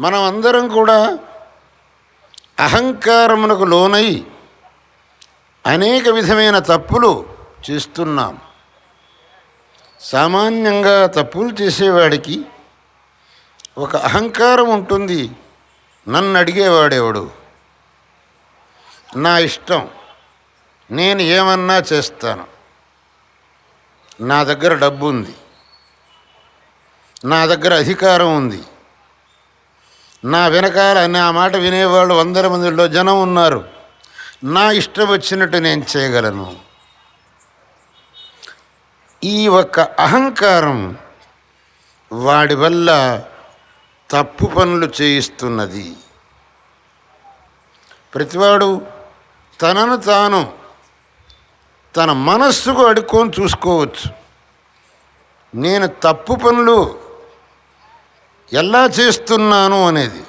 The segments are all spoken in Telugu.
మనం అందరం కూడా అహంకారమునకు లోనై అనేక విధమైన తప్పులు చేస్తున్నాం. సామాన్యంగా తప్పులు చేసేవాడికి ఒక అహంకారం ఉంటుంది. నన్ను అడిగేవాడేవాడు? నా ఇష్టం. నేను ఏమన్నా చేస్తాను. నా దగ్గర డబ్బు ఉంది. నా దగ్గర అధికారం ఉంది. నా వెనకాల నా మాట వినేవాళ్ళు వందల మందిలో జనం ఉన్నారు. నా ఇష్టం వచ్చినట్టు నేను చేయగలను. ఈ ఒక్క అహంకారం వాడి వల్ల తప్పు పనులు చేయిస్తున్నది. ప్రతివాడు తనను తాను తన మనస్సుకు అడుక్కొని చూసుకోవచ్చు. నేను తప్పు పనులు ఎలా చేస్తున్నాను అనేది.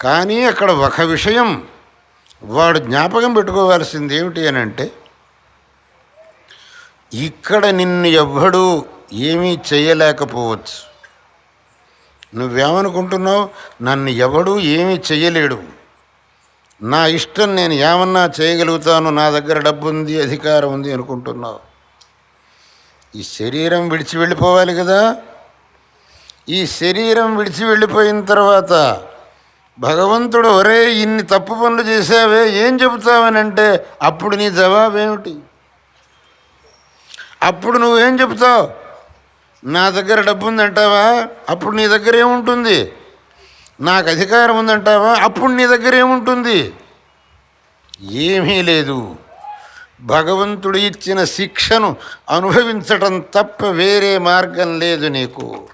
కానీ అక్కడ ఒక విషయం వాడు జ్ఞాపకం పెట్టుకోవాల్సింది ఏమిటి అని అంటే ఇక్కడ నిన్ను ఎవ్వడూ ఏమీ చేయలేకపోవచ్చు. నువ్వేమనుకుంటున్నావు? నన్ను ఎవడూ ఏమీ చేయలేడు. నా ఇష్టం నేను ఏమన్నా చేయగలుగుతాను? నా దగ్గర డబ్బు ఉంది అధికారం ఉంది అనుకుంటున్నావు. ఈ శరీరం విడిచి వెళ్ళిపోవాలి కదా. ఈ శరీరం విడిచి వెళ్ళిపోయిన తర్వాత భగవంతుడు ఒరే ఇన్ని తప్పు పనులు చేసావే ఏం చెబుతావని అంటే అప్పుడు నీ జవాబేమిటి? అప్పుడు నువ్వేం చెబుతావు? నా దగ్గర డబ్బు ఉందంటావా అప్పుడు నీ దగ్గర ఏముంటుంది? నాకు అధికారం ఉందంటావా? అప్పుడు నీ దగ్గర ఏముంటుంది? ఏమీ లేదు. భగవంతుడు ఇచ్చిన శిక్షను అనుభవించటం తప్ప వేరే మార్గం లేదు నీకు.